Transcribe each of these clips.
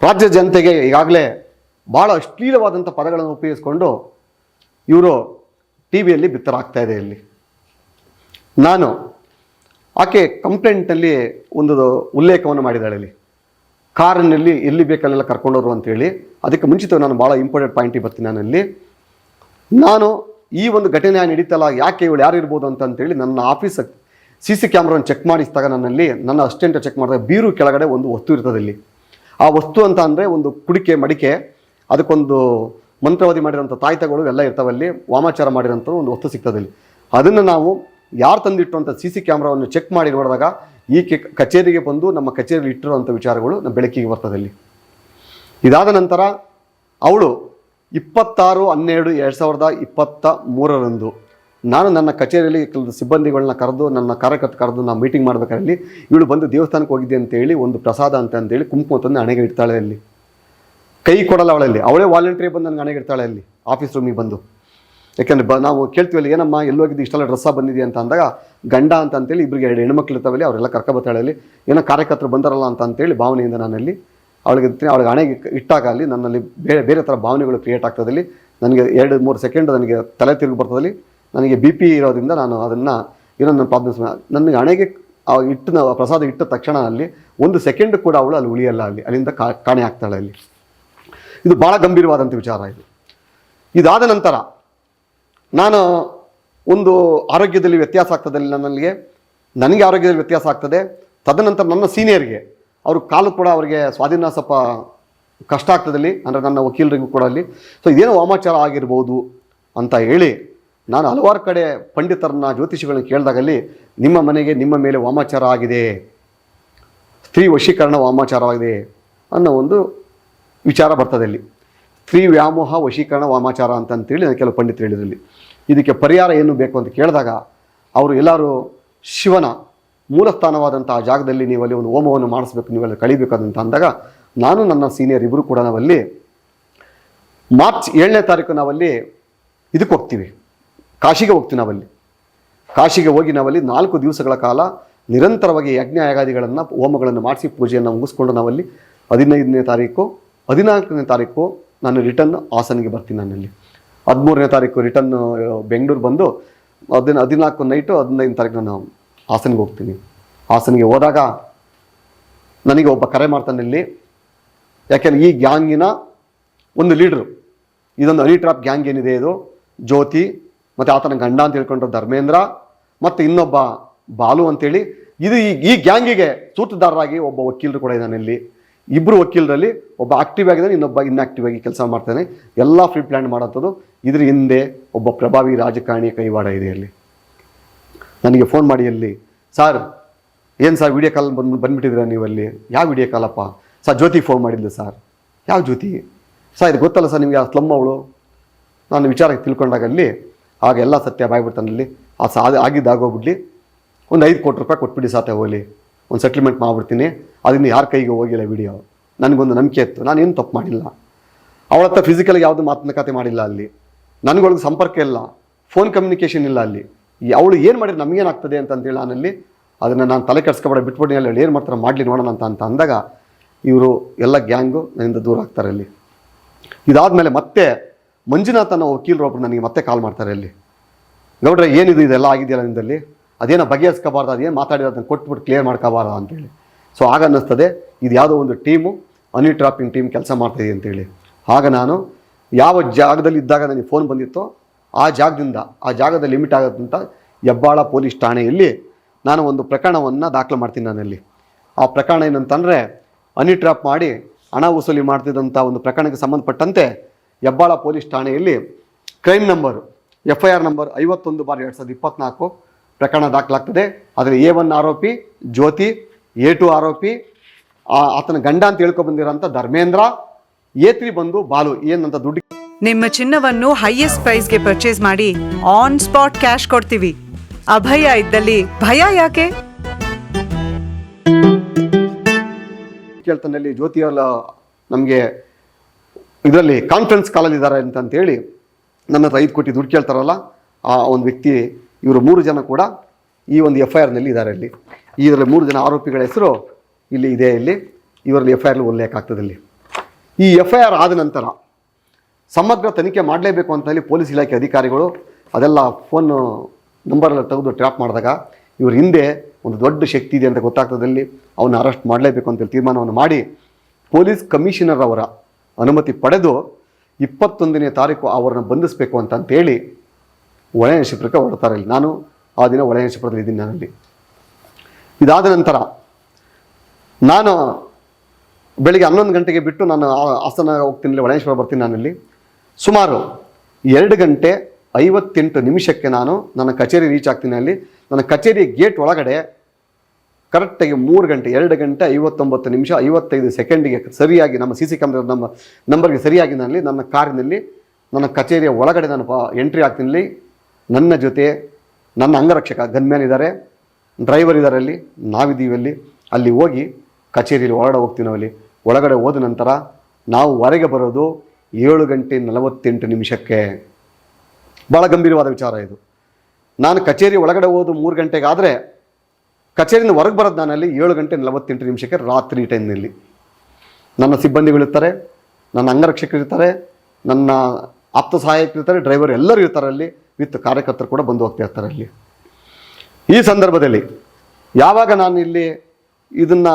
ರಾಜ್ಯ ಜನತೆಗೆ ಈಗಾಗಲೇ ಭಾಳ ಅಶ್ಲೀಲವಾದಂಥ ಪದಗಳನ್ನು ಉಪಯೋಗಿಸ್ಕೊಂಡು ಇವರು ಟಿ ವಿಯಲ್ಲಿ ಬಿತ್ತರಾಗ್ತಾ ಇದೆ ಇಲ್ಲಿ. ನಾನು ಆಕೆ ಕಂಪ್ಲೇಂಟಲ್ಲಿ ಒಂದು ಉಲ್ಲೇಖವನ್ನು ಮಾಡಿದ್ದಾಳೆ ಇಲ್ಲಿ. ಕಾರಿನಲ್ಲಿ ಎಲ್ಲಿ ಬೇಕಲ್ಲೆಲ್ಲ ಕರ್ಕೊಂಡೋರು ಅಂತೇಳಿ ಅದಕ್ಕೆ ಮುಂಚಿತ ನಾನು ಭಾಳ ಇಂಪಾರ್ಟೆಂಟ್ ಪಾಯಿಂಟಿಗೆ ಬರ್ತೀನಿ ನಾನಲ್ಲಿ ನಾನು ಈ ಒಂದು ಘಟನೆ ನಡೀತಲ್ಲ ಯಾಕೆ ಇವಳು ಯಾರು ಇರ್ಬೋದು ಅಂತ ಅಂತೇಳಿ ನನ್ನ ಆಫೀಸ್ ಸಿ ಸಿ ಕ್ಯಾಮ್ರಾನ ಚೆಕ್ ಮಾಡಿಸಿದಾಗ ನನ್ನಲ್ಲಿ ನನ್ನ ಅಸಿಸ್ಟೆಂಟ್ ಚೆಕ್ ಮಾಡಿದಾಗ ಬೀರು ಕೆಳಗಡೆ ಒಂದು ವಸ್ತು ಇರ್ತದೆ ಇಲ್ಲಿ. ಆ ವಸ್ತು ಅಂತ ಅಂದರೆ ಒಂದು ಕುಡಿಕೆ, ಮಡಿಕೆ, ಅದಕ್ಕೊಂದು ಮಂತ್ರವಾದಿ ಮಾಡಿರೋಂಥ ತಾಯ್ತಗಳು ಎಲ್ಲ ಇರ್ತಾವಲ್ಲಿ ವಾಮಾಚಾರ ಮಾಡಿರೋಂಥ ಒಂದು ವಸ್ತು ಸಿಗ್ತದೆ ಅಲ್ಲಿ. ಅದನ್ನು ನಾವು ಯಾರು ತಂದಿಟ್ಟು ಅಂತ ಸಿ ಸಿ ಕ್ಯಾಮ್ರಾವನ್ನು ಚೆಕ್ ಮಾಡಿ ನೋಡಿದಾಗ ಈ ಕೆ ಕಚೇರಿಗೆ ಬಂದು ನಮ್ಮ ಕಚೇರಿಯಲ್ಲಿ ಇಟ್ಟಿರುವಂಥ ವಿಚಾರಗಳು ನಮ್ಮ ಬೆಳಕಿಗೆ ಬರ್ತದಲ್ಲಿ ಇದಾದ ನಂತರ ಅವಳು ಇಪ್ಪತ್ತಾರು, ಹನ್ನೆರಡು, ಎರಡು ಸಾವಿರದ ಇಪ್ಪತ್ತ ಮೂರರಂದು ನಾನು ನನ್ನ ಕಚೇರಿಯಲ್ಲಿ ಕೆಲವು ಸಿಬ್ಬಂದಿಗಳನ್ನ ಕರೆದು, ನನ್ನ ಕಾರ್ಯಕರ್ತ ಕರೆದು ನಾವು ಮೀಟಿಂಗ್ ಮಾಡಬೇಕಾದಲ್ಲಿ ಇವಳು ಬಂದು ದೇವಸ್ಥಾನಕ್ಕೆ ಹೋಗಿದ್ದೆ ಅಂತೇಳಿ ಒಂದು ಪ್ರಸಾದ ಅಂತ ಅಂತೇಳಿ ಕುಂಕುಮ ತಂದು ಹಣೆಗೆ ಇಡ್ತಾಳೆ ಅಲ್ಲಿ. ಕೈ ಕೊಡಲ್ಲ ಅವಳಲ್ಲಿ. ಅವಳೇ ವಾಲಂಟ್ರಿ ಬಂದು ನನಗೆ ಹಣೆಗೆ ಇಡ್ತಾಳೆ ಅಲ್ಲಿ ಆಫೀಸ್ ರೂಮಿಗೆ ಬಂದು. ಯಾಕೆಂದರೆ ಬ, ನಾವು ಕೇಳ್ತೀವಲ್ಲ ಏನಮ್ಮ ಎಲ್ಲೋಗಿದ್ದು ಇಷ್ಟೆಲ್ಲ ಡ್ರೆಸ್ಸ ಬಂದಿದೆ ಅಂತ ಅಂದಾಗ, ಗಂಡ ಅಂತ ಅಂತೇಳಿ ಇಬ್ಬರಿಗೆ ಎರಡು ಹೆಣ್ಮಕ್ಳು ಇರ್ತಾವಲ್ಲಿ, ಅವರೆಲ್ಲ ಕರ್ಕೊಬತ್ತಾಳೆ ಅಲ್ಲಿ. ಏನೋ ಕಾರ್ಯಕರ್ತರು ಬಂದಾರಲ್ಲ ಅಂತ ಅಂತೇಳಿ ಭಾವನೆಯಿಂದ ನಾನಲ್ಲಿ ಅವಳಿಗೆ ಅವಳಿಗೆ ಹಣೆಗೆ ಇಟ್ಟಾಗ ಅಲ್ಲಿ ನನ್ನಲ್ಲಿ ಬೇರೆ ಬೇರೆ ಥರ ಭಾವನೆಗಳು ಕ್ರಿಯೇಟ್ ಆಗ್ತದಲ್ಲಿ ನನಗೆ ಎರಡು ಮೂರು ಸೆಕೆಂಡ್ ನನಗೆ ತಲೆ ತಿರುಗಿ ಬರ್ತದಲ್ಲಿ ನನಗೆ ಬಿ ಪಿ ಇರೋದ್ರಿಂದ ನಾನು ಅದನ್ನು ಇನ್ನೊಂದು ಪ್ರಾಬ್ಲಮ್ಸ್ ನನಗೆ ಹಣೆಗೆ ಆ ನಾವು ಪ್ರಸಾದ ಇಟ್ಟ ತಕ್ಷಣ ಅಲ್ಲಿ ಒಂದು ಸೆಕೆಂಡ್ ಕೂಡ ಅವಳು ಅಲ್ಲಿ ಉಳಿಯಲ್ಲ ಅಲ್ಲಿ. ಅಲ್ಲಿಂದ ಕಾಣೆ ಆಗ್ತಾಳೆ ಅಲ್ಲಿ. ಇದು ಭಾಳ ಗಂಭೀರವಾದಂಥ ವಿಚಾರ ಇದು. ಇದಾದ ನಂತರ ನಾನು ಒಂದು ಆರೋಗ್ಯದಲ್ಲಿ ವ್ಯತ್ಯಾಸ ಆಗ್ತದೆ ನನ್ನಲ್ಲಿಗೆ ನನಗೆ ಆರೋಗ್ಯದಲ್ಲಿ ವ್ಯತ್ಯಾಸ ಆಗ್ತದೆ. ತದನಂತರ ನನ್ನ ಸೀನಿಯರ್ಗೆ ಅವರು ಕಾಲು ಕೂಡ ಅವರಿಗೆ ಸ್ವಾಧೀನ ಸ್ವಲ್ಪ ಕಷ್ಟ ಆಗ್ತದಲ್ಲಿ ಅಂದರೆ ನನ್ನ ವಕೀಲರಿಗೂ ಕೂಡ ಅಲ್ಲಿ. ಸೊ ಇದೇನೋ ವಾಮಾಚಾರ ಆಗಿರ್ಬೋದು ಅಂತ ಹೇಳಿ ನಾನು ಹಲವಾರು ಕಡೆ ಪಂಡಿತರನ್ನ, ಜ್ಯೋತಿಷಿಗಳನ್ನ ಕೇಳಿದಾಗಲ್ಲಿ ನಿಮ್ಮ ಮನೆಗೆ ನಿಮ್ಮ ಮೇಲೆ ವಾಮಾಚಾರ ಆಗಿದೆ. ಸ್ತ್ರೀ ವಶೀಕರಣ ವಾಮಾಚಾರವಾಗಿದೆ ಅನ್ನೋ ಒಂದು ವಿಚಾರ ಬರ್ತದೆ ಇಲ್ಲಿ ಸ್ತ್ರೀ ವ್ಯಾಮೋಹ, ವಶೀಕರಣ, ವಾಮಾಚಾರ ಅಂತಂತೇಳಿ ನಾನು ಕೆಲವು ಪಂಡಿತರು ಹೇಳಿದ್ರಲ್ಲಿ. ಇದಕ್ಕೆ ಪರಿಹಾರ ಏನು ಬೇಕು ಅಂತ ಕೇಳಿದಾಗ ಅವರು ಎಲ್ಲರೂ ಶಿವನ ಮೂಲಸ್ಥಾನವಾದಂಥ ಆ ಜಾಗದಲ್ಲಿ ನೀವು ಅಲ್ಲಿ ಒಂದು ಹೋಮವನ್ನು ಮಾಡಿಸ್ಬೇಕು, ನೀವೆಲ್ಲ ಕಳಿಬೇಕಾದಂತ ಅಂದಾಗ ನಾನು ನನ್ನ ಸೀನಿಯರ್ ಇಬ್ಬರು ಕೂಡ ನಾವಲ್ಲಿ ಮಾರ್ಚ್ ಏಳನೇ ತಾರೀಕು ನಾವಲ್ಲಿ ಇದಕ್ಕೆ ಹೋಗ್ತೀವಿ. ಕಾಶಿಗೆ ಹೋಗ್ತೀವಿ ನಾವಲ್ಲಿ. ಕಾಶಿಗೆ ಹೋಗಿ ನಾವಲ್ಲಿ ನಾಲ್ಕು ದಿವಸಗಳ ಕಾಲ ನಿರಂತರವಾಗಿ ಯಜ್ಞ ಯಾಗಾದಿಗಳನ್ನು, ಹೋಮಗಳನ್ನು ಮಾಡಿಸಿ ಪೂಜೆಯನ್ನು ಮುಗಿಸ್ಕೊಂಡು ನಾವಲ್ಲಿ ಹದಿನೈದನೇ ತಾರೀಕು, ಹದಿನಾಲ್ಕನೇ ತಾರೀಕು ನಾನು ರಿಟರ್ನ್ ಹಾಸನಿಗೆ ಬರ್ತೀನಿ ನಾನಲ್ಲಿ. ಹದಿಮೂರನೇ ತಾರೀಕು ರಿಟರ್ನ್ ಬೆಂಗಳೂರು ಬಂದು ಹದಿನ, ಹದಿನಾಲ್ಕು ನೈಟು ಹದಿನೈದು ತಾರೀಕು ನಾನು ಹಾಸನಿಗೆ ಹೋಗ್ತೀನಿ. ಹಾಸನಿಗೆ ಹೋದಾಗ ನನಗೆ ಒಬ್ಬ ಕರೆ ಮಾಡ್ತಾನೆ ಇಲ್ಲಿ. ಯಾಕೆಂದರೆ ಈ ಗ್ಯಾಂಗಿನ ಒಂದು ಲೀಡ್ರು ಇದೊಂದು ಹನಿ ಟ್ರಾಪ್ ಗ್ಯಾಂಗ್ ಏನಿದೆ ಇದು? ಜ್ಯೋತಿ ಮತ್ತು ಆತನ ಗಂಡ ಅಂತ ಹೇಳ್ಕೊಂಡ್ರು ಧರ್ಮೇಂದ್ರ, ಮತ್ತು ಇನ್ನೊಬ್ಬ ಬಾಲು ಅಂತೇಳಿ. ಇದು ಈ ಈ ಗ್ಯಾಂಗಿಗೆ ಸೂತ್ರದಾರರಾಗಿ ಒಬ್ಬ ವಕೀಲರು ಕೂಡ ಇದ್ದಾನೆ ಇಲ್ಲಿ. ಇಬ್ಬರು ವಕೀಲರಲ್ಲಿ ಒಬ್ಬ ಆಕ್ಟಿವ್ ಆಗಿದ್ದಾನೆ ಇನ್ನೊಬ್ಬ ಇನ್ಆಕ್ಟಿವ್ ಆಗಿ ಕೆಲಸ ಮಾಡ್ತಾನೆ. ಎಲ್ಲ ಫ್ರೀ ಪ್ಲ್ಯಾನ್ ಮಾಡೋಂಥದ್ದು ಇದ್ರ ಹಿಂದೆ ಒಬ್ಬ ಪ್ರಭಾವಿ ರಾಜಕಾರಣಿಯ ಕೈವಾಡ ಇದೆ ಅಲ್ಲಿ ನನಗೆ ಫೋನ್ ಮಾಡಿ ಅಲ್ಲಿ ಸರ್ ಏನು ಸರ್ ವಿಡಿಯೋ ಕಾಲ್ ಬಂದು, ಬಂದುಬಿಟ್ಟಿದ್ದೀರಾ ನೀವು ಅಲ್ಲಿ? ಯಾವ ವಿಡಿಯೋ ಕಾಲಪ್ಪ ಸರ್ ಜ್ಯೋತಿ ಫೋನ್ ಮಾಡಿದ್ಲು ಸರ್ ಯಾವ ಜ್ಯೋತಿ? ಸರ್ ಇದು ಗೊತ್ತಲ್ಲ ಸರ್ ನಿಮಗೆ ಆ ಸ್ಲಮ್ ಅವಳು? ನಾನು ವಿಚಾರಕ್ಕೆ ತಿಳ್ಕೊಂಡಾಗ ಅಲ್ಲಿ ಆಗ ಎಲ್ಲ ಸತ್ಯ ಬಾಯ್ಬಿಡ್ತಾನಲ್ಲಿ. ಆ ಸಾ ಆಗಿದ್ದಾಗೋಗ್ಬಿಡ್ಲಿ. ಒಂದು ಐದು ಕೋಟಿ ರೂಪಾಯಿ ಕೊಟ್ಬಿಡಿ ಸಾತೆ ಹೋಗಲಿ. ಒಂದು ಸೆಟ್ಲ್ಮೆಂಟ್ ಮಾಡಿಬಿಡ್ತೀನಿ. ಅದನ್ನ ಯಾರ ಕೈಗೆ ಹೋಗಿಲ್ಲ ವಿಡಿಯೋ. ನನಗೊಂದು ನಂಬಿಕೆ ಇತ್ತು. ನಾನೇನು ತಪ್ಪು ಮಾಡಿಲ್ಲ. ಅವಳ ಹತ್ರ ಫಿಸಿಕಲ್ಗೆ ಯಾವುದು ಮಾತುಕತೆ ಮಾಡಿಲ್ಲ ಅಲ್ಲಿ. ನನಗೊಳಗೆ ಸಂಪರ್ಕ ಇಲ್ಲ. ಫೋನ್ ಕಮ್ಯುನಿಕೇಷನ್ ಇಲ್ಲ ಅಲ್ಲಿ. ಅವಳು ಏನು ಮಾಡಿದ್ರೆ ನಮಗೇನಾಗ್ತದೆ ಅಂತಂದೇಳಿ ನಾನಲ್ಲಿ. ಅದನ್ನು ನಾನು ತಲೆ ಕೆಡ್ಸ್ಕೊಬೇಡ, ಬಿಟ್ಬಿಡಿ ಅಲ್ಲಿ. ಏನು ಮಾಡ್ತಾರೆ ಮಾಡಲಿ ನೋಡೋಣ ಅಂತ ಅಂತ ಅಂದಾಗ ಇವರು ಎಲ್ಲ ಗ್ಯಾಂಗು ನನ್ನಿಂದ ದೂರ ಆಗ್ತಾರೆ ಅಲ್ಲಿ. ಇದಾದಮೇಲೆ ಮತ್ತೆ ಮಂಜುನಾಥ್ ಅನ್ನೋ ವಕೀಲರು ಒಬ್ರು ನನಗೆ ಮತ್ತೆ ಕಾಲ್ ಮಾಡ್ತಾರೆ ಅಲ್ಲಿ. ಗೌಡ್ರೆ, ಏನಿದು ಇದೆಲ್ಲ ಆಗಿದೆಯಲ್ಲ ನಿಮ್ಮಲ್ಲಿ ಅದೇನೋ ಬಗೆಹರಿಸ್ಕೋಬಾರ್ದು, ಅದೇನು ಮಾತಾಡಿರೋದನ್ನ ಕೊಟ್ಬಿಟ್ಟು ಕ್ಲಿಯರ್ ಮಾಡ್ಕೋಬಾರ್ದು ಅಂತೇಳಿ. ಸೊ ಆಗ ಅನ್ನಿಸ್ತದೆ, ಇದು ಯಾವುದೋ ಒಂದು ಟೀಮು ಅನಿ ಟ್ರಾಪಿಂಗ್ ಟೀಮ್ ಕೆಲಸ ಮಾಡ್ತಾಯಿದೆ ಅಂತೇಳಿ. ಆಗ ನಾನು ಯಾವ ಜಾಗದಲ್ಲಿ ಇದ್ದಾಗ ನನಗೆ ಫೋನ್ ಬಂದಿತ್ತೋ, ಆ ಜಾಗದಿಂದ, ಆ ಜಾಗದ ಲಿಮಿಟ್ ಆಗೋದಂತ ಹೆಬ್ಬಾಳ ಪೊಲೀಸ್ ಠಾಣೆಯಲ್ಲಿ ನಾನು ಒಂದು ಪ್ರಕರಣವನ್ನು ದಾಖಲು ಮಾಡ್ತೀನಿ ನಾನಲ್ಲಿ. ಆ ಪ್ರಕರಣ ಏನಂತಂದರೆ ಅನಿ ಟ್ರಾಪ್ ಮಾಡಿ ಹಣ ವಸೂಲಿ ಮಾಡ್ತಿದ್ದಂಥ ಒಂದು ಪ್ರಕರಣಕ್ಕೆ ಸಂಬಂಧಪಟ್ಟಂತೆ ಹೆಬ್ಬಾಳ ಪೊಲೀಸ್ ಠಾಣೆಯಲ್ಲಿ crime number F I R number ಐವತ್ತೊಂದು ಬಾರ್ ಎರಡು ಸಾವಿರದ ಇಪ್ಪತ್ನಾಲ್ಕು ಪ್ರಕರಣ ದಾಖಲಾಗ್ತದೆ. ಅದರಲ್ಲಿ ಎ ಒನ್ ಆರೋಪಿ ಜ್ಯೋತಿ ಎ ಟು ಆರೋಪಿ ಆತನ ಗಂಡ ಅಂತ ಹೇಳ್ಕೊಬಂದಿರೋಂಥ ಧರ್ಮೇಂದ್ರ ಎ ತ್ರೀ ಬಂದು ಬಾಲು ಏನಂತ ದುಡ್ಡು ನಿಮ್ಮ ಚಿನ್ನವನ್ನು ಹೈಯೆಸ್ಟ್ ಪ್ರೈಸ್ಗೆ ಪರ್ಚೇಸ್ ಮಾಡಿ ಆನ್ ಸ್ಪಾಟ್ ಕ್ಯಾಶ್ ಕೊಡ್ತೀವಿ. ಅಭಯ ಇದ್ದಲ್ಲಿ ಭಯ ಯಾಕೆ? ಕೇಳ್ತಾನಲ್ಲಿ ಜ್ಯೋತಿಯಲ್ಲ ನಮಗೆ ಇದರಲ್ಲಿ ಕಾನ್ಫರೆನ್ಸ್ ಕಾಲಲ್ಲಿದ್ದಾರೆ ಅಂತಂತೇಳಿ ನನ್ನ ಹತ್ರ ಐದು ಕೋಟಿ ದುಡ್ಡು ಕೇಳ್ತಾರಲ್ಲ, ಆ ಒಂದು ವ್ಯಕ್ತಿ, ಇವರು ಮೂರು ಜನ ಕೂಡ ಈ ಒಂದು ಎಫ್ ಐ ಆರ್ನಲ್ಲಿ ಇದ್ದಾರೆ ಇಲ್ಲಿ. ಇದರಲ್ಲಿ ಮೂರು ಜನ ಆರೋಪಿಗಳ ಹೆಸರು ಇಲ್ಲಿ ಇದೆ ಇಲ್ಲಿ. ಇವರಲ್ಲಿ ಎಫ್ ಐ ಆರ್ಲಿ ಉಲ್ಲೇಖ ಆಗ್ತದೆ ಇಲ್ಲಿ. ಈ ಎಫ್ ಐ ಆರ್ ಆದ ನಂತರ ಸಮಗ್ರ ತನಿಖೆ ಮಾಡಲೇಬೇಕು ಅಂತ ಹೇಳಿ ಪೊಲೀಸ್ ಇಲಾಖೆ ಅಧಿಕಾರಿಗಳು ಅದೆಲ್ಲ ಫೋನ್ ನಂಬರೆಲ್ಲ ತೆಗೆದು ಟ್ರ್ಯಾಪ್ ಮಾಡಿದಾಗ ಇವ್ರ ಹಿಂದೆ ಒಂದು ದೊಡ್ಡ ಶಕ್ತಿ ಇದೆ ಅಂತ ಗೊತ್ತಾಗ್ತದಲ್ಲಿ ಅವನ್ನ ಅರೆಸ್ಟ್ ಮಾಡಲೇಬೇಕು ಅಂತೇಳಿ ತೀರ್ಮಾನವನ್ನು ಮಾಡಿ ಪೊಲೀಸ್ ಕಮಿಷನರ್ ಅವರ ಅನುಮತಿ ಪಡೆದು ಇಪ್ಪತ್ತೊಂದನೇ ತಾರೀಕು ಅವರನ್ನು ಬಂಧಿಸಬೇಕು ಅಂತ ಅಂತೇಳಿ ಒಳನಶಿಪುರಕ್ಕೆ ಹೊರಡ್ತಾರೆ ಇಲ್ಲಿ ನಾನು ಆ ದಿನ ಒಳನಶಿಪುರದಲ್ಲಿ ಇದ್ದೀನಿ ನಾನಲ್ಲಿ. ಇದಾದ ನಂತರ ನಾನು ಬೆಳಿಗ್ಗೆ ಹನ್ನೊಂದು ಗಂಟೆಗೆ ಬಿಟ್ಟು ನಾನು ಆ- ಹಾಸನ ಹೋಗ್ತೀನಿ ಒಳನೇಶ್ವರ ಬರ್ತೀನಿ ನಾನಲ್ಲಿ. ಸುಮಾರು ಎರಡು ಗಂಟೆ ಐವತ್ತೆಂಟು ನಿಮಿಷಕ್ಕೆ ನಾನು ನನ್ನ ಕಚೇರಿ ರೀಚ್ ಆಗ್ತೀನಿ ಅಲ್ಲಿ. ನನ್ನ ಕಚೇರಿ ಗೇಟ್ ಒಳಗಡೆ ಕರೆಕ್ಟಾಗಿ ಮೂರು ಗಂಟೆ, ಎರಡು ಗಂಟೆ, ಐವತ್ತೊಂಬತ್ತು ನಿಮಿಷ, ಐವತ್ತೈದು ಸೆಕೆಂಡಿಗೆ ಸರಿಯಾಗಿ ನಮ್ಮ ಸಿ ಸಿ ಕ್ಯಾಮ್ರ ನಮ್ಮ ನಂಬರ್ಗೆ ಸರಿಯಾಗಿ ನನ್ನಲ್ಲಿ ನನ್ನ ಕಾರಿನಲ್ಲಿ, ನನ್ನ ಕಚೇರಿಯ ಒಳಗಡೆ ನಾನು ಎಂಟ್ರಿ ಆಗ್ತೀನಿ ನನ್ನ ಜೊತೆ ನನ್ನ ಅಂಗರಕ್ಷಕ ಗನ್ಮ್ಯಾನ್ ಇದ್ದಾರೆ. ಡ್ರೈವರ್ ಇದ್ದಾರೆ ಅಲ್ಲಿ. ನಾವಿದ್ದೀವಿ ಅಲ್ಲಿ. ಅಲ್ಲಿ ಹೋಗಿ ಕಚೇರಿಯಲ್ಲಿ ಹೊರಗಡೆ ಹೋಗ್ತೀವಿ ನಾವಲ್ಲಿ. ಒಳಗಡೆ ಹೋದ ನಂತರ ನಾವು ಹೊರಗೆ ಬರೋದು ಏಳು ಗಂಟೆ ನಲವತ್ತೆಂಟು ನಿಮಿಷಕ್ಕೆ. ಭಾಳ ಗಂಭೀರವಾದ ವಿಚಾರ ಇದು. ನಾನು ಕಚೇರಿ ಒಳಗಡೆ ಹೋದು ಮೂರು ಗಂಟೆಗೆ ಆದರೆ ಕಚೇರಿಯಿಂದ ಹೊರಗೆ ಬರೋದು ನಾನಲ್ಲಿ ಏಳು ಗಂಟೆ ನಲವತ್ತೆಂಟು ನಿಮಿಷಕ್ಕೆ ರಾತ್ರಿ ಟೈಮ್ನಲ್ಲಿ. ನನ್ನ ಸಿಬ್ಬಂದಿಗಳಿರ್ತಾರೆ ನನ್ನ ಅಂಗರಕ್ಷಕರಿರ್ತಾರೆ ನನ್ನ ಆಪ್ತ ಸಹಾಯಕರಿರ್ತಾರೆ ಡ್ರೈವರ್ ಎಲ್ಲರೂ ಇರ್ತಾರೆ ಅಲ್ಲಿ, ವಿತ್ ಕಾರ್ಯಕರ್ತರು ಕೂಡ ಬಂದು ಹೋಗ್ತಾ ಇರ್ತಾರೆ ಅಲ್ಲಿ. ಈ ಸಂದರ್ಭದಲ್ಲಿ ಯಾವಾಗ ನಾನು ಇಲ್ಲಿ ಇದನ್ನು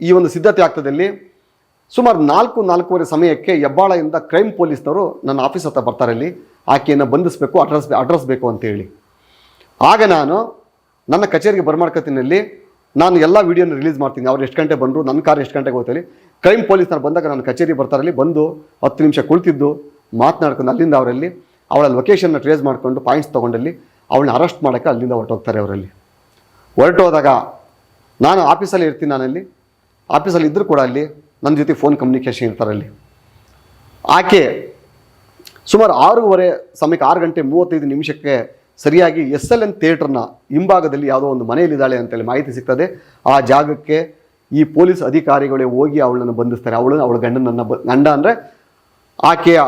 ಈ ಒಂದು ಸಿದ್ಧತೆ ಆಗ್ತದಲ್ಲಿ ಸುಮಾರು ನಾಲ್ಕು, ನಾಲ್ಕೂವರೆ ಸಮಯಕ್ಕೆ ಹೆಬ್ಬಾಳೆಯಿಂದ ಕ್ರೈಮ್ ಪೊಲೀಸ್ನವರು ನನ್ನ ಆಫೀಸ್ ಹತ್ರ ಬರ್ತಾರೆ ಅಲ್ಲಿ. ಆಕೆಯನ್ನು ಬಂಧಿಸಬೇಕು, ಅಡ್ರೆಸ್ ಅಡ್ರೆಸ್ ಬೇಕು ಅಂತೇಳಿ. ಆಗ ನಾನು ನನ್ನ ಕಚೇರಿಗೆ ಬರ್ಮಾಡ್ಕತ್ತಿನಲ್ಲಿ ನಾನು ಎಲ್ಲ ವೀಡಿಯೋನ ರಿಲೀಸ್ ಮಾಡ್ತೀನಿ. ಅವ್ರು ಎಷ್ಟು ಗಂಟೆ ಬಂದರು ನನ್ನ ಕಾರ್ ಎಷ್ಟು ಗಂಟೆಗೆ ಹೋಗ್ತಾರೆ ಕ್ರೈಮ್ ಪೊಲೀಸ್ನವ್ರು ಬಂದಾಗ ನನ್ನ ಕಚೇರಿ ಬರ್ತಾರಲ್ಲಿ ಬಂದು ಹತ್ತು ನಿಮಿಷ ಕುಳಿತಿದ್ದು, ಮಾತನಾಡ್ಕೊಂಡು ಅಲ್ಲಿಂದ ಅವರಲ್ಲಿ, ಅವಳ ಲೊಕೇಶನ್ನ ಟ್ರೇಸ್ ಮಾಡಿಕೊಂಡು ಪಾಯಿಂಟ್ಸ್ ತೊಗೊಂಡಲ್ಲಿ ಅವಳನ್ನ ಅರೆಸ್ಟ್ ಮಾಡೋಕ್ಕೆ ಅಲ್ಲಿಂದ ಹೊರಟೋಗ್ತಾರೆ ಅವರಲ್ಲಿ. ಹೊರಟೋದಾಗ ನಾನು ಆಫೀಸಲ್ಲಿ ಇರ್ತೀನಿ ನಾನಲ್ಲಿ. ಆಫೀಸಲ್ಲಿ ಇದ್ದರೂ ಕೂಡ ಅಲ್ಲಿ ನನ್ನ ಜೊತೆ ಫೋನ್ ಕಮ್ಯುನಿಕೇಷನ್ ಇರ್ತಾರೆ ಅಲ್ಲಿ. ಆಕೆ ಸುಮಾರು ಆರೂವರೆ ಸಮಯಕ್ಕೆ, ಆರು ಗಂಟೆ ಮೂವತ್ತೈದು ನಿಮಿಷಕ್ಕೆ ಸರಿಯಾಗಿ ಎಸ್ ಎಲ್ ಎನ್ ಥಿಯೇಟರ್ನ ಹಿಂಭಾಗದಲ್ಲಿ ಯಾವುದೋ ಒಂದು ಮನೆಯಲ್ಲಿದ್ದಾಳೆ ಅಂತೇಳಿ ಮಾಹಿತಿ ಸಿಗ್ತದೆ. ಆ ಜಾಗಕ್ಕೆ ಈ ಪೊಲೀಸ್ ಅಧಿಕಾರಿಗಳೇ ಹೋಗಿ ಅವಳನ್ನು ಬಂಧಿಸ್ತಾರೆ. ಅವಳು ಅವಳ ಗಂಡನನ್ನು ಬ, ಗಂಡ ಅಂದರೆ ಆಕೆಯ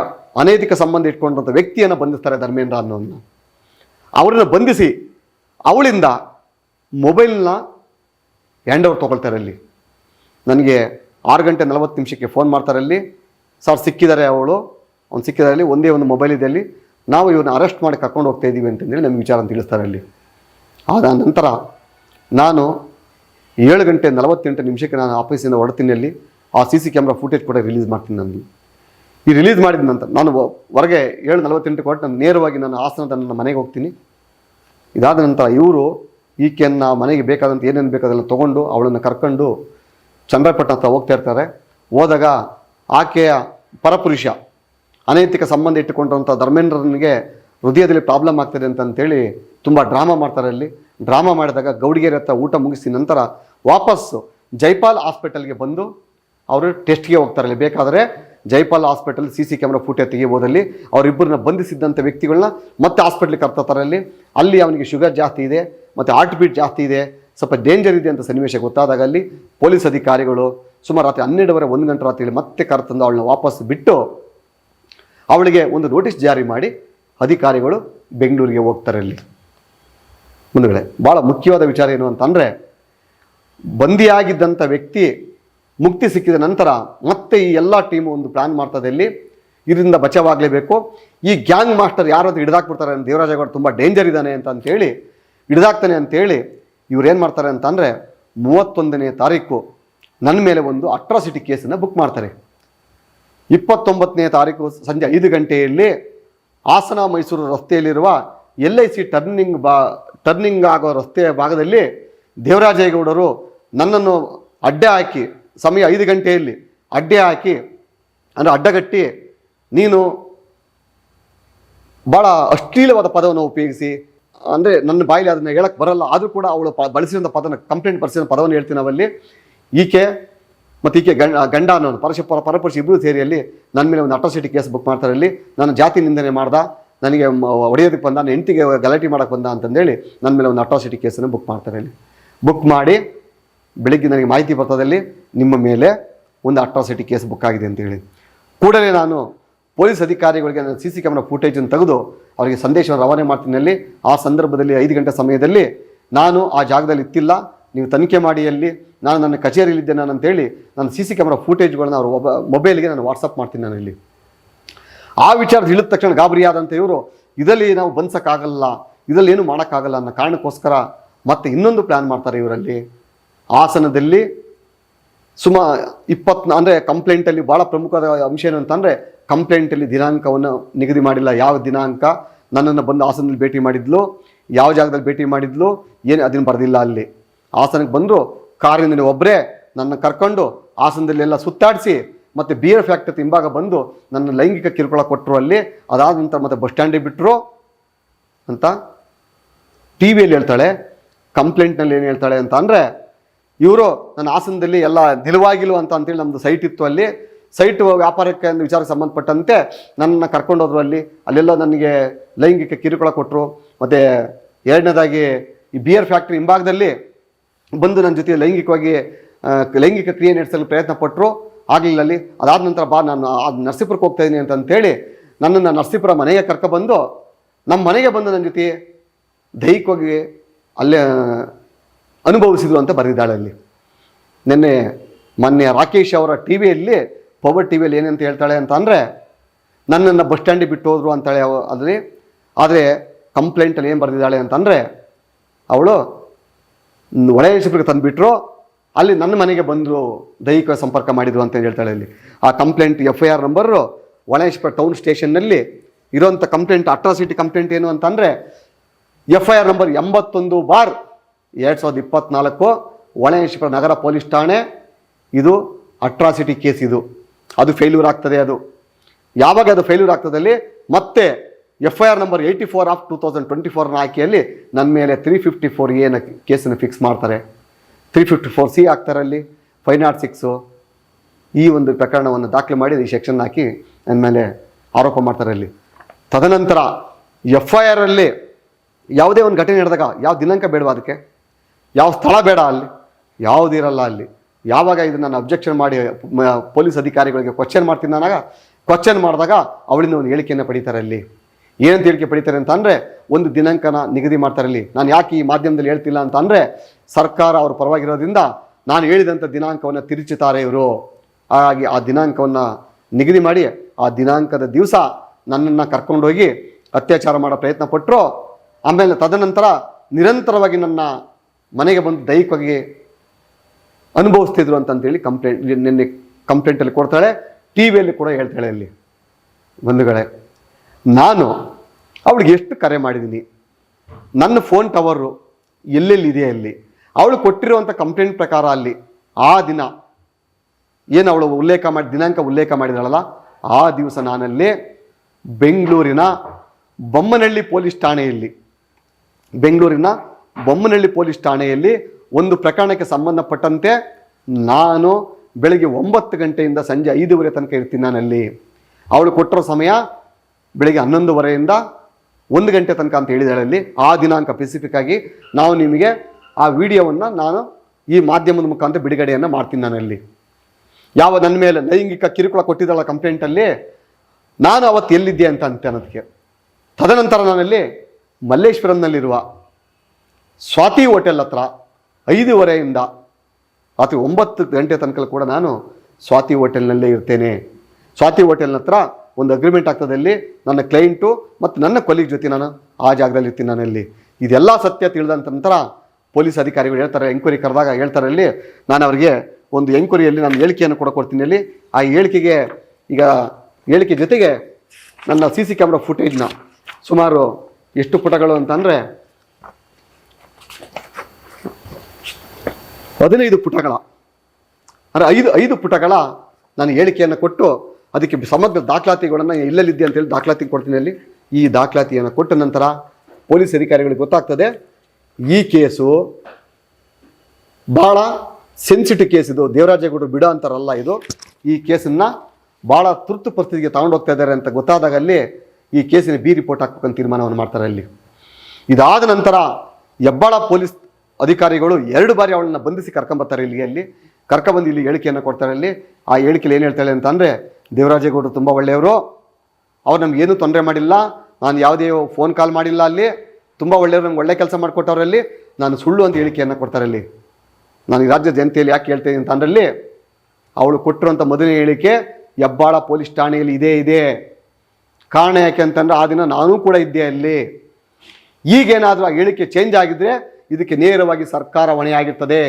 ಅನೈತಿಕ ಸಂಬಂಧ ಇಟ್ಕೊಂಡಂಥ ವ್ಯಕ್ತಿಯನ್ನು ಬಂಧಿಸ್ತಾರೆ ಧರ್ಮೇಂದ್ರ ಅನ್ನೋನ್ನ ಅವರನ್ನು ಬಂಧಿಸಿ ಅವಳಿಂದ ಮೊಬೈಲ್ನ ಹ್ಯಾಂಡ್ ಓವರ್ ತೊಗೊಳ್ತಾರೆ ಅಲ್ಲಿ. ನನಗೆ ಆರು ಗಂಟೆ ನಲವತ್ತು ನಿಮಿಷಕ್ಕೆ ಫೋನ್ ಮಾಡ್ತಾರೆ ಅಲ್ಲಿ. ಸರ್ ಸಿಕ್ಕಿದ್ದಾರೆ ಅವಳು. ಅವ್ನು ಸಿಕ್ಕಿದ್ದಾರೆ ಅಲ್ಲಿ. ಒಂದೇ ಒಂದು ಮೊಬೈಲ್ ಇದೆ ಅಲ್ಲಿ. ನಾವು ಇವನ್ನ ಅರೆಸ್ಟ್ ಮಾಡಿ ಕರ್ಕೊಂಡು ಹೋಗ್ತಾ ಇದ್ದೀವಿ ಅಂತಂದೇಳಿ ನಮಗೆ ವಿಚಾರ ತಿಳಿಸ್ತಾರೆ ಅಲ್ಲಿ. ಆದ ನಂತರ ನಾನು ಏಳು ಗಂಟೆ ನಲವತ್ತೆಂಟು ನಿಮಿಷಕ್ಕೆ ನಾನು ಆಫೀಸಿಂದ ಹೊರಡ್ತೀನಿ ಅಲ್ಲಿ ಆ ಸಿ ಸಿ ಕ್ಯಾಮ್ರಾ ಫುಟೇಜ್ ಕೂಡ ರಿಲೀಸ್ ಮಾಡ್ತೀನಿ ನಾನು ಈ ರಿಲೀಸ್ ಮಾಡಿದ ನಂತರ ನಾನು ಹೊರಗೆ ಏಳು ನಲವತ್ತೆಂಟು ಕೊಟ್ಟು ನಾನು ನೇರವಾಗಿ ನಾನು ಹಾಸನದ ನನ್ನ ಮನೆಗೆ ಹೋಗ್ತೀನಿ. ಇದಾದ ನಂತರ ಇವರು ಈಕೆಯನ್ನು ಮನೆಗೆ ಬೇಕಾದಂಥ ಏನೇನು ಬೇಕು ಅದೆಲ್ಲ ತೊಗೊಂಡು ಅವಳನ್ನು ಕರ್ಕೊಂಡು ಚಂದ್ರಪಟ್ಟಣ ಹತ್ರ ಹೋಗ್ತಾ ಇರ್ತಾರೆ. ಹೋದಾಗ ಆಕೆಯ ಪರಪುರುಷ ಅನೈತಿಕ ಸಂಬಂಧ ಇಟ್ಟುಕೊಂಡಂಥ ಧರ್ಮೇಂದ್ರನಿಗೆ ಹೃದಯದಲ್ಲಿ ಪ್ರಾಬ್ಲಮ್ ಆಗ್ತದೆ ಅಂತಂತೇಳಿ ತುಂಬ ಡ್ರಾಮಾ ಮಾಡ್ತಾರೆ ಅಲ್ಲಿ. ಡ್ರಾಮಾ ಮಾಡಿದಾಗ ಗೌಡಿಗೆರೆ ಹತ್ರ ಊಟ ಮುಗಿಸಿ ನಂತರ ವಾಪಸ್ಸು ಜೈಪಾಲ್ ಹಾಸ್ಪಿಟಲ್ಗೆ ಬಂದು ಅವರು ಟೆಸ್ಟ್ಗೆ ಹೋಗ್ತಾರೆ ಅಲ್ಲಿ. ಬೇಕಾದರೆ Jaipal hospital C C camera footage ತೆಗಿಬೋದಲ್ಲಿ ಅವರಿಬ್ಬರನ್ನ ಬಂಧಿಸಿದ್ದಂಥ ವ್ಯಕ್ತಿಗಳನ್ನ ಮತ್ತೆ ಹಾಸ್ಪಿಟ್ಲಿಗೆ ಕರ್ತಾರೆ ಅಲ್ಲಿ. ಅಲ್ಲಿ ಅವನಿಗೆ ಶುಗರ್ ಜಾಸ್ತಿ ಇದೆ, ಮತ್ತು ಹಾರ್ಟ್ ಬೀಟ್ ಜಾಸ್ತಿ ಇದೆ, ಸ್ವಲ್ಪ ಡೇಂಜರ್ ಇದೆ ಅಂತ ಸನ್ನಿವೇಶ ಗೊತ್ತಾದಾಗ ಅಲ್ಲಿ ಪೊಲೀಸ್ ಅಧಿಕಾರಿಗಳು ಸುಮಾರು ರಾತ್ರಿ ಹನ್ನೆರಡುವರೆ, ಒಂದು ಗಂಟೆ ರಾತ್ರಿ ಮತ್ತೆ ಕರೆತಂದು ಅವಳನ್ನ ವಾಪಸ್ ಬಿಟ್ಟು ಅವಳಿಗೆ ಒಂದು ನೋಟಿಸ್ ಜಾರಿ ಮಾಡಿ ಅಧಿಕಾರಿಗಳು ಬೆಂಗಳೂರಿಗೆ ಹೋಗ್ತಾರೆ ಅಲ್ಲಿ. ಮುಂದುಗಡೆ ಭಾಳ ಮುಖ್ಯವಾದ ವಿಚಾರ ಏನು ಅಂತಂದರೆ ಬಂದಿಯಾಗಿದ್ದಂಥ ವ್ಯಕ್ತಿ ಮುಕ್ತಿ ಸಿಕ್ಕಿದ ನಂತರ ಮತ್ತೆ ಈ ಎಲ್ಲ ಟೀಮು ಒಂದು ಪ್ಲಾನ್ ಮಾಡ್ತದೆ ಇಲ್ಲಿ ಇದರಿಂದ ಬಚಾವಾಗಲೇಬೇಕು. ಈ ಗ್ಯಾಂಗ್ ಮಾಸ್ಟರ್ ಯಾರಾದ್ರೂ ಹಿಡಿದಾಕ್ಬಿಡ್ತಾರೆ ದೇವರಾಜಗೌಡ ತುಂಬ ಡೇಂಜರ್ ಇದ್ದಾನೆ ಅಂತ ಅಂತೇಳಿ, ಹಿಡಿದಾಕ್ತಾನೆ ಅಂತೇಳಿ ಇವ್ರೇನು ಮಾಡ್ತಾರೆ ಅಂತಂದರೆ, ಮೂವತ್ತೊಂದನೇ ತಾರೀಕು ನನ್ನ ಮೇಲೆ ಒಂದು ಅಟ್ರಾಸಿಟಿ ಕೇಸನ್ನು ಬುಕ್ ಮಾಡ್ತಾರೆ. ಇಪ್ಪತ್ತೊಂಬತ್ತನೇ ತಾರೀಕು ಸಂಜೆ ಐದು ಗಂಟೆಯಲ್ಲಿ ಹಾಸನ ಮೈಸೂರು ರಸ್ತೆಯಲ್ಲಿರುವ ಎಲ್ ಐ ಸಿ ಟರ್ನಿಂಗ್ ಬಾ ಟರ್ನಿಂಗ್ ಆಗೋ ರಸ್ತೆಯ ಭಾಗದಲ್ಲಿ ದೇವರಾಜೇಗೌಡರು ನನ್ನನ್ನು ಅಡ್ಡೆ ಹಾಕಿ, ಸಮಯ ಐದು ಗಂಟೆಯಲ್ಲಿ ಅಡ್ಡೆ ಹಾಕಿ, ಅಂದರೆ ಅಡ್ಡಗಟ್ಟಿ, ನೀನು ಭಾಳ ಅಶ್ಲೀಲವಾದ ಪದವನ್ನು ಉಪಯೋಗಿಸಿ, ಅಂದರೆ ನನ್ನ ಬಾಯಿಲಿ ಅದನ್ನು ಹೇಳಕ್ಕೆ ಬರಲ್ಲ, ಆದರೂ ಕೂಡ ಅವಳು ಪ ಬಳಸಿದಂಥ ಪದನ ಕಂಪ್ಲೇಂಟ್ ಬಳಸಿದ ಪದವನ್ನು ಹೇಳ್ತೀನಿ ನಾವಲ್ಲಿ. ಈಕೆ ಮತ್ತು ಈಕೆ ಗಂಡ ಗಂಡ ಅನ್ನೋನು ಪರಶ ಪರ ಪರಪುರುಷ ಇಬ್ಬರು ಸೇರಿಯಲ್ಲಿ ನನ್ನ ಮೇಲೆ ಒಂದು ಅಟ್ರಾಸಿಟಿ ಕೇಸ್ ಬುಕ್ ಮಾಡ್ತಾರೆ. ಅಲ್ಲಿ ನಾನು ಜಾತಿ ನಿಂದನೆ ಮಾಡ್ದ, ನನಗೆ ಹೊಡೆಯೋದಕ್ಕೆ ಬಂದ, ನನ್ನ ಹೆಂಡತಿಗೆ ಗಲಾಟೆ ಮಾಡೋಕ್ಕೆ ಬಂದ ಅಂತಂದೇಳಿ ನನ್ನ ಮೇಲೆ ಒಂದು ಅಟ್ರಾಸಿಟಿ ಕೇಸನ್ನು ಬುಕ್ ಮಾಡ್ತಾರೆ ಅಲ್ಲಿ. ಬುಕ್ ಮಾಡಿ ಬೆಳಿಗ್ಗೆ ನನಗೆ ಮಾಹಿತಿ ಬರ್ತದಲ್ಲಿ ನಿಮ್ಮ ಮೇಲೆ ಒಂದು ಅಟ್ರಾಸಿಟಿ ಕೇಸ್ ಬುಕ್ ಆಗಿದೆ ಅಂತೇಳಿ. ಕೂಡಲೇ ನಾನು ಪೊಲೀಸ್ ಅಧಿಕಾರಿಗಳಿಗೆ ನಾನು ಸಿ ಸಿ ಕ್ಯಾಮ್ರಾ ಫುಟೇಜನ್ನು ತೆಗೆದು ಅವರಿಗೆ ಸಂದೇಶವನ್ನು ರವಾನೆ ಮಾಡ್ತೀನಲ್ಲಿ ಆ ಸಂದರ್ಭದಲ್ಲಿ ಐದು ಗಂಟೆ ಸಮಯದಲ್ಲಿ ನಾನು ಆ ಜಾಗದಲ್ಲಿ ಇತ್ತಿಲ್ಲ, ನೀವು ತನಿಖೆ ಮಾಡಿ ಅಲ್ಲಿ. ನಾನು ನನ್ನ ಕಚೇರಿಯಲ್ಲಿದ್ದೆ ನಾನು ಅಂತೇಳಿ ನಾನು ಸಿ ಸಿ ಕ್ಯಾಮ್ರಾ ಫೂಟೇಜ್ಗಳನ್ನ ಅವರು ಒಬ್ಬ ಮೊಬೈಲ್ಗೆ ನಾನು ವಾಟ್ಸಪ್ ಮಾಡ್ತೀನಿ ನಾನು ಇಲ್ಲಿ ಆ ವಿಚಾರ ಹೇಳಿದ ತಕ್ಷಣ ಗಾಬರಿಯಾದಂಥ ಇವರು, ಇದರಲ್ಲಿ ನಾವು ಬಂದ್ಸೋಕ್ಕಾಗಲ್ಲ, ಇದರಲ್ಲಿ ಏನು ಮಾಡೋಕ್ಕಾಗಲ್ಲ ಅನ್ನೋ ಕಾರಣಕ್ಕೋಸ್ಕರ ಮತ್ತೆ ಇನ್ನೊಂದು ಪ್ಲ್ಯಾನ್ ಮಾಡ್ತಾರೆ ಇವರಲ್ಲಿ. ಹಾಸನದಲ್ಲಿ ಸುಮ ಇಪ್ಪತ್ನ ಅಂದರೆ ಕಂಪ್ಲೇಂಟಲ್ಲಿ ಭಾಳ ಪ್ರಮುಖವಾದ ಅಂಶ ಏನಂತಂದರೆ ಕಂಪ್ಲೇಂಟಲ್ಲಿ ದಿನಾಂಕವನ್ನು ನಿಗದಿ ಮಾಡಿಲ್ಲ. ಯಾವ ದಿನಾಂಕ? ನನ್ನನ್ನು ಬಂದು ಹಾಸನದಲ್ಲಿ ಭೇಟಿ ಮಾಡಿದ್ಲು. ಯಾವ ಜಾಗದಲ್ಲಿ ಭೇಟಿ ಮಾಡಿದ್ಲು? ಏನು ಅದನ್ನು ಬರೆದಿಲ್ಲ ಅಲ್ಲಿ. ಹಾಸನಕ್ಕೆ ಬಂದರು ಕಾರಿನಿಂದ ನೀವು ಒಬ್ಬರೇ ನನ್ನ ಕರ್ಕೊಂಡು ಹಾಸನದಲ್ಲಿ ಎಲ್ಲ ಸುತ್ತಾಡಿಸಿ ಮತ್ತು ಬಿಯರ್ ಫ್ಯಾಕ್ಟ್ರಿ ಹಿಂಭಾಗ ಬಂದು ನನ್ನ ಲೈಂಗಿಕ ಕಿರುಕುಳ ಕೊಟ್ಟರು ಅಲ್ಲಿ. ಅದಾದ ನಂತರ ಮತ್ತೆ ಬಸ್ ಸ್ಟ್ಯಾಂಡಿಗೆ ಬಿಟ್ಟರು ಅಂತ ಟಿ ವಿಯಲ್ಲಿ ಹೇಳ್ತಾಳೆ ಕಂಪ್ಲೇಂಟ್ನಲ್ಲಿ ಏನು ಹೇಳ್ತಾಳೆ ಅಂತ ಅಂದರೆ, ಇವರು ನನ್ನ ಹಾಸನದಲ್ಲಿ ಎಲ್ಲ ನಿಲುವಾಗಿಲ್ಲ ಅಂತ ಅಂತೇಳಿ ನಮ್ಮದು ಸೈಟ್ ಇತ್ತು ಅಲ್ಲಿ. ಸೈಟ್ ವ್ಯಾಪಾರಕ್ಕೆ ಒಂದು ವಿಚಾರಕ್ಕೆ ಸಂಬಂಧಪಟ್ಟಂತೆ ನನ್ನ ಕರ್ಕೊಂಡೋದ್ರು ಅಲ್ಲಿ. ಅಲ್ಲೆಲ್ಲ ನನಗೆ ಲೈಂಗಿಕ ಕಿರುಕುಳ ಕೊಟ್ಟರು ಮತ್ತು ಎರಡನೇದಾಗಿ ಈ ಬಿಯರ್ ಫ್ಯಾಕ್ಟ್ರಿ ಹಿಂಭಾಗದಲ್ಲಿ ಬಂದು ನನ್ನ ಜೊತೆ ಲೈಂಗಿಕವಾಗಿ ಲೈಂಗಿಕ ಕ್ರಿಯೆ ನಡೆಸಲು ಪ್ರಯತ್ನ ಪಟ್ಟರು ಆಗಲಿಲ್ಲ ಅಲ್ಲಿ ಅದಾದ ನಂತರ ಬಾ, ನಾನು ಅದು ನರಸೀಪುರಕ್ಕೆ ಹೋಗ್ತಾ ಇದ್ದೀನಿ ಅಂತ ಅಂತೇಳಿ ನನ್ನನ್ನು ನರಸೀಪುರ ಮನೆಗೆ ಕರ್ಕೊಬಂದು ನಮ್ಮ ಮನೆಗೆ ಬಂದು ನನ್ನ ಜೊತೆ ದೈಹಿಕವಾಗಿ ಅಲ್ಲೇ ಅನುಭವಿಸಿದ್ರು ಅಂತ ಬರೆದಿದ್ದಾಳೆ ಅಲ್ಲಿ. ನಿನ್ನೆ ಮೊನ್ನೆ ರಾಕೇಶ್ ಅವರ ಟಿ ವಿಯಲ್ಲಿ, ಪವರ್ ಟಿ ವಿಯಲ್ಲಿ ಏನಂತ ಹೇಳ್ತಾಳೆ ಅಂತ ಅಂದರೆ, ನನ್ನನ್ನು ಬಸ್ ಸ್ಟ್ಯಾಂಡಿಗೆ ಬಿಟ್ಟು ಹೋದರು ಅಂತಾಳೆ ಅದ್ರಲ್ಲಿ ಆದರೆ ಕಂಪ್ಲೇಂಟಲ್ಲಿ ಏನು ಬರೆದಿದ್ದಾಳೆ ಅಂತಂದರೆ, ಅವಳು ಒಳಯೇಶ್ವರಿಗೆ ತಂದುಬಿಟ್ರು, ಅಲ್ಲಿ ನನ್ನ ಮನೆಗೆ ಬಂದು ದೈಹಿಕ ಸಂಪರ್ಕ ಮಾಡಿದ್ರು ಅಂತ ಹೇಳ್ತಾಳೆ ಅಲ್ಲಿ. ಆ complaint F I R number ಒಳೇಶ್ವರ town ಸ್ಟೇಷನ್ನಲ್ಲಿ ಇರೋಂಥ ಕಂಪ್ಲೇಂಟ್, ಅಟ್ರಾಸಿಟಿ ಕಂಪ್ಲೇಂಟ್ ಏನು ಅಂತಂದರೆ ಎಫ್ ಐ ಆರ್ ನಂಬರ್ ಎಂಬತ್ತೊಂದು ಬಾರ್ ಎರಡು ಸಾವಿರದ ಇಪ್ಪತ್ತ್ನಾಲ್ಕು ಒಳೇಶ್ವರ ನಗರ ಪೊಲೀಸ್ ಠಾಣೆ, ಇದು ಅಟ್ರಾಸಿಟಿ ಕೇಸ್ ಇದು. ಅದು ಫೇಲ್ಯೂರ್ ಆಗ್ತದೆ ಅದು. ಯಾವಾಗ ಅದು ಫೇಲ್ಯೂರ್ ಆಗ್ತದಲ್ಲಿ ಮತ್ತೆ F I R number eighty four of two thousand twenty ಫೋರ್ನ ಹಾಕಿಯಲ್ಲಿ ನನ್ನ ಮೇಲೆ ತ್ರೀ ಫಿಫ್ಟಿ ಫೋರ್ ಎನ ಕೇಸನ್ನು ಫಿಕ್ಸ್ ಮಾಡ್ತಾರೆ. ತ್ರೀ ಫಿಫ್ಟಿ ಫೋರ್ ಸಿ ಹಾಕ್ತಾರೆ ಅಲ್ಲಿ. ಫೈವ್ ನಾಟ್ ಸಿಕ್ಸು ಈ ಒಂದು ಪ್ರಕರಣವನ್ನು ದಾಖಲೆ ಮಾಡಿ ಈ ಸೆಕ್ಷನ್ ಹಾಕಿ ನನ್ನ ಮೇಲೆ ಆರೋಪ ಮಾಡ್ತಾರೆ ಅಲ್ಲಿ. ತದನಂತರ ಎಫ್ ಐ ಆರಲ್ಲಿ ಯಾವುದೇ ಒಂದು ಘಟನೆ ನಡೆದಾಗ ಯಾವ ದಿನಾಂಕ ಬೇಡವಾ ಅದಕ್ಕೆ? ಯಾವ ಸ್ಥಳ ಬೇಡ ಅಲ್ಲಿ? ಯಾವುದಿರಲ್ಲ ಅಲ್ಲಿ? ಯಾವಾಗ ಇದನ್ನು ನಾನು ಅಬ್ಜೆಕ್ಷನ್ ಮಾಡಿ ಪೊಲೀಸ್ ಅಧಿಕಾರಿಗಳಿಗೆ ಕ್ವಶನ್ ಮಾಡ್ತೀನಿ ನಾನಾಗ ಕ್ವಶನ್ ಮಾಡಿದಾಗ ಅವಳಿಂದ ಒಂದು ಹೇಳಿಕೆಯನ್ನು ಪಡೀತಾರೆ ಅಲ್ಲಿ. ಏನಂತ ಹೇಳಿಕೆ ಪಡಿತಾರೆ ಅಂತ ಅಂದರೆ, ಒಂದು ದಿನಾಂಕನ ನಿಗದಿ ಮಾಡ್ತಾರೆ ಇಲ್ಲಿ ನಾನು ಯಾಕೆ ಈ ಮಾಧ್ಯಮದಲ್ಲಿ ಹೇಳ್ತಿಲ್ಲ ಅಂತ ಅಂದರೆ, ಸರ್ಕಾರ ಅವ್ರ ಪರವಾಗಿರೋದ್ರಿಂದ ನಾನು ಹೇಳಿದಂಥ ದಿನಾಂಕವನ್ನು ತಿರುಚುತ್ತಾರೆ ಇವರು. ಹಾಗಾಗಿ ಆ ದಿನಾಂಕವನ್ನು ನಿಗದಿ ಮಾಡಿ, ಆ ದಿನಾಂಕದ ದಿವಸ ನನ್ನನ್ನು ಕರ್ಕೊಂಡೋಗಿ ಅತ್ಯಾಚಾರ ಮಾಡೋ ಪ್ರಯತ್ನ ಪಟ್ಟರು ಆಮೇಲೆ ತದನಂತರ ನಿರಂತರವಾಗಿ ನನ್ನ ಮನೆಗೆ ಬಂದು ದೈಹಿಕವಾಗಿ ಅನುಭವಿಸ್ತಿದ್ರು ಅಂತಂತೇಳಿ ಕಂಪ್ಲೇಂಟ್, ನಿನ್ನೆ ಕಂಪ್ಲೇಂಟಲ್ಲಿ ಕೊಡ್ತಾಳೆ, ಟಿ ವಿಯಲ್ಲಿ ಕೂಡ ಹೇಳ್ತಾಳೆ ಅಲ್ಲಿ. ಬಂಧುಗಳೇ. ನಾನು ಅವಳಿಗೆ ಎಷ್ಟು ಕರೆ ಮಾಡಿದ್ದೀನಿ? ನನ್ನ ಫೋನ್ ಟವರು ಎಲ್ಲೆಲ್ಲಿದೆ ಅಲ್ಲಿ ಅವಳು ಕೊಟ್ಟಿರುವಂಥ ಕಂಪ್ಲೇಂಟ್ ಪ್ರಕಾರ ಅಲ್ಲಿ ಆ ದಿನ ಏನು ಅವಳು ಉಲ್ಲೇಖ ಮಾಡಿ, ದಿನಾಂಕ ಉಲ್ಲೇಖ ಮಾಡಿದಳಲ್ಲ, ಆ ದಿವಸ ನಾನಲ್ಲಿ ಬೆಂಗಳೂರಿನ ಬೊಮ್ಮನಹಳ್ಳಿ ಪೊಲೀಸ್ ಠಾಣೆಯಲ್ಲಿ, ಬೆಂಗಳೂರಿನ ಬೊಮ್ಮನಹಳ್ಳಿ ಪೊಲೀಸ್ ಠಾಣೆಯಲ್ಲಿ ಒಂದು ಪ್ರಕರಣಕ್ಕೆ ಸಂಬಂಧಪಟ್ಟಂತೆ ನಾನು ಬೆಳಗ್ಗೆ ಒಂಬತ್ತು ಗಂಟೆಯಿಂದ ಸಂಜೆ ಐದೂವರೆ ತನಕ ಇರ್ತೀನಿ ನಾನಲ್ಲಿ. ಅವಳು ಕೊಟ್ಟಿರೋ ಸಮಯ ಬೆಳಗ್ಗೆ ಹನ್ನೊಂದುವರೆಯಿಂದ ಒಂದು ಗಂಟೆ ತನಕ ಅಂತ ಹೇಳಿದಾಳೆ ಅಲ್ಲಿ. ಆ ದಿನಾಂಕ ಪೆಸಿಫಿಕ್ ಆಗಿ ನಾವು ನಿಮಗೆ ಆ ವಿಡಿಯೋವನ್ನು ನಾನು ಈ ಮಾಧ್ಯಮದ ಮುಖಾಂತರ ಬಿಡುಗಡೆಯನ್ನು ಮಾಡ್ತೀನಿ ನಾನಲ್ಲಿ ಯಾವ ನನ್ನ ಮೇಲೆ ಲೈಂಗಿಕ ಕಿರುಕುಳ ಕೊಟ್ಟಿದ್ದಾಳ ಕಂಪ್ಲೇಂಟಲ್ಲಿ ನಾನು ಅವತ್ತು ಎಲ್ಲಿದ್ದೆ ಅಂತ ಅಂತೆ ಅನ್ನೋದಕ್ಕೆ. ತದನಂತರ ನಾನಲ್ಲಿ ಮಲ್ಲೇಶ್ವರಂನಲ್ಲಿರುವ ಸ್ವಾತಿ ಹೋಟೆಲ್ ಹತ್ರ ಐದೂವರೆಯಿಂದ ರಾತ್ರಿ ಒಂಬತ್ತು ಗಂಟೆ ತನಕ ಕೂಡ ನಾನು ಸ್ವಾತಿ ಹೋಟೆಲ್ನಲ್ಲೇ ಇರ್ತೇನೆ. ಸ್ವಾತಿ ಹೋಟೆಲ್ನ ಹತ್ರ ಒಂದು ಅಗ್ರಿಮೆಂಟ್ ಆಗ್ತದೆ ಅಲ್ಲಿ, ನನ್ನ ಕ್ಲೈಂಟು ಮತ್ತು ನನ್ನ ಕೊಲೀಗ್ ಜೊತೆ ನಾನು ಆ ಜಾಗದಲ್ಲಿ ಇರ್ತೀನಿ ನಾನಲ್ಲಿ ಇದೆಲ್ಲ ಸತ್ಯ ತಿಳಿದ ನಂತರ ಪೊಲೀಸ್ ಅಧಿಕಾರಿಗಳು ಹೇಳ್ತಾರೆ ಎಂಕ್ವೈರಿ ಕರೆದಾಗ ಹೇಳ್ತಾರೆ ಅಲ್ಲಿ, ನಾನು ಅವರಿಗೆ ಒಂದು ಎಂಕ್ವೈರಿಯಲ್ಲಿ ನಾನು ಹೇಳಿಕೆಯನ್ನು ಕೂಡ ಕೊಡ್ತೀನಿ ಅಲ್ಲಿ. ಆ ಹೇಳಿಕೆಗೆ ಈಗ ಹೇಳಿಕೆ ಜೊತೆಗೆ ನನ್ನ ಸಿ ಸಿ ಕ್ಯಾಮ್ರಾ ಫುಟೇಜ್ನ ಸುಮಾರು ಎಷ್ಟು ಪುಟಗಳು ಅಂತಂದರೆ ಹದಿನೈದು ಪುಟಗಳ. ಅಂದರೆ ಐದು ಐದು ಪುಟಗಳ ನಾನು ಹೇಳಿಕೆಯನ್ನು ಕೊಟ್ಟು ಅದಕ್ಕೆ ಸಮಗ್ರ ದಾಖಲಾತಿಗಳನ್ನು ಎಲ್ಲೆಲ್ಲಿದ್ದೆ ಅಂತೇಳಿ ದಾಖಲಾತಿ ಕೊಡ್ತೀನಿ ಅಲ್ಲಿ. ಈ ದಾಖಲಾತಿಯನ್ನು ಕೊಟ್ಟ ನಂತರ ಪೊಲೀಸ್ ಅಧಿಕಾರಿಗಳಿಗೆ ಗೊತ್ತಾಗ್ತದೆ, ಈ ಕೇಸು ಭಾಳ ಸೆನ್ಸಿಟಿವ್ ಕೇಸ್ ಇದು. ದೇವರಾಜೇಗೌಡರು ಬಿಡ ಅಂತಾರಲ್ಲ ಇದು. ಈ ಕೇಸನ್ನು ಭಾಳ ತುರ್ತು ಪರಿಸ್ಥಿತಿಗೆ ತಗೊಂಡೋಗ್ತಾ ಇದ್ದಾರೆ ಅಂತ ಗೊತ್ತಾದಾಗ ಅಲ್ಲಿ ಈ ಕೇಸಿನ ಬಿ ರಿಪೋರ್ಟ್ ಹಾಕ್ಬೇಕಂತ ತೀರ್ಮಾನವನ್ನು ಮಾಡ್ತಾರೆ ಅಲ್ಲಿ. ಇದಾದ ನಂತರ ಹೆಬ್ಬಾಳ ಪೊಲೀಸ್ ಅಧಿಕಾರಿಗಳು ಎರಡು ಬಾರಿ ಅವಳನ್ನು ಬಂಧಿಸಿ ಕರ್ಕೊಂಬರ್ತಾರೆ ಇಲ್ಲಿ ಅಲ್ಲಿ. ಕರ್ಕೊಂಬಂದು ಇಲ್ಲಿ ಹೇಳಿಕೆಯನ್ನು ಕೊಡ್ತಾರೆ ಅಲ್ಲಿ. ಆ ಹೇಳಿಕೆಯಲ್ಲಿ ಏನು ಹೇಳ್ತಾಳೆ ಅಂತ ಅಂದರೆ ದೇವರಾಜೇಗೌಡರು ತುಂಬ ಒಳ್ಳೆಯವರು. ಅವ್ರು ನಮ್ಗೆ ಏನೂ ತೊಂದರೆ ಮಾಡಿಲ್ಲ. ನಾನು ಯಾವುದೇ ಫೋನ್ ಕಾಲ್ ಮಾಡಿಲ್ಲ ಅಲ್ಲಿ. ತುಂಬ ಒಳ್ಳೆಯವರು ನಮ್ಗೆ ಒಳ್ಳೆ ಕೆಲಸ ಮಾಡಿಕೊಟ್ಟವರಲ್ಲಿ ನಾನು ಸುಳ್ಳು ಅಂತ ಹೇಳಿಕೆಯನ್ನು ಕೊಡ್ತಾರೆ ಅಲ್ಲಿ. ನಾನು ರಾಜ್ಯ ಜನತೆಯಲ್ಲಿ ಯಾಕೆ ಹೇಳ್ತೇನೆ ಅಂತ ಅಂದ್ರಲ್ಲಿ ಅವಳು ಕೊಟ್ಟಿರುವಂಥ ಮೊದಲನೇ ಹೇಳಿಕೆ, ಹೆಬ್ಬಾಳ ಪೊಲೀಸ್ ಠಾಣೆಯಲ್ಲಿ ಇದೇ, ಇದೆ. ಕಾರಣ ಯಾಕೆ ಅಂತಂದ್ರೆ ಆ ದಿನ ನಾನೂ ಕೂಡ ಇದ್ದೆ ಅಲ್ಲಿ. ಈಗೇನಾದರೂ ಆ ಹೇಳಿಕೆ ಚೇಂಜ್ ಆಗಿದ್ರೆ ಇದಕ್ಕೆ ನೇರವಾಗಿ ಸರ್ಕಾರ ಹೊಣೆಯಾಗಿರ್ತದೆ.